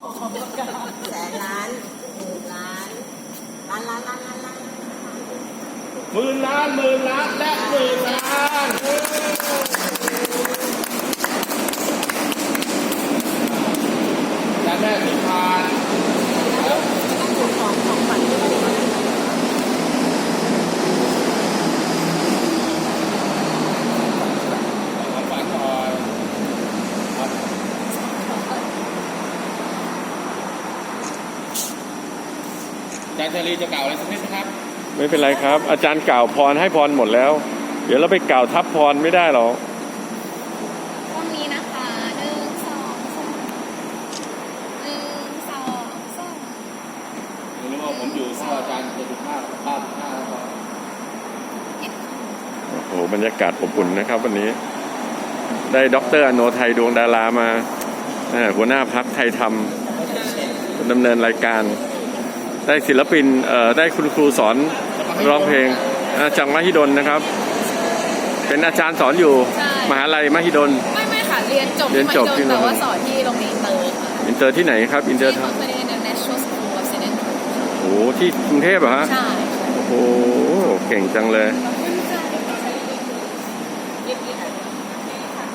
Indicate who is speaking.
Speaker 1: แสนล้านหมื่นล้านล้านล้านล้านล้านล้าน
Speaker 2: หมื่นล้านหมื่นล้านและหมื่นล้านและแม่สิพาน
Speaker 1: ต้องถูกของของขวัญด้วย
Speaker 2: ของขวัญหน่อยครับอา จารย์ชาลีจะกล่าวอะไรสักนิดไหมครับ
Speaker 3: ไม่เป็นไรครับ อาจารย์กล่าวพรให้พรหมดแล้ว เดี๋ยวเราไปกล่าวทับพรไม่ได้หรอก
Speaker 4: ตรงนี้นะคะหนึ่งสองสามหนึ่งสองสาม
Speaker 2: ผมรู้ว่าผมอยู่ถ้าอาจารย์จะดูภาพภาพภาพแล้วก็
Speaker 3: โอ้โหบรรยากาศอบอุ่นนะครับวันนี้ ได้ด็อกเตอร์อโนไทยดวงดารามาเอ่อหัวหน้าพักไทยธรรมดำเนินรายการ ได้ศิลปินเอ่อได้คุณครูสอนร้องเพลงอ่าจากมหิดลนะครับ เป็นอาจารย์สอนอยู่
Speaker 4: ใช่
Speaker 3: มหาลัยมหิดล
Speaker 4: ไม่ไม่ค่ะเรียนจบ
Speaker 3: เรียนจบที่
Speaker 4: ที่
Speaker 3: โรง
Speaker 4: แต่ว่าสอนที่โรงเรียนอินเตอร์ค่ะ
Speaker 3: อินเตอร์ที่ไหนครับอินเตอร์
Speaker 4: ที่ Company International School of St. Andrews
Speaker 3: โอ้โหที่กรุงเทพเหรอฮะ
Speaker 4: ใช่
Speaker 3: โอ้โหเก่งจังเลย
Speaker 4: แล้ว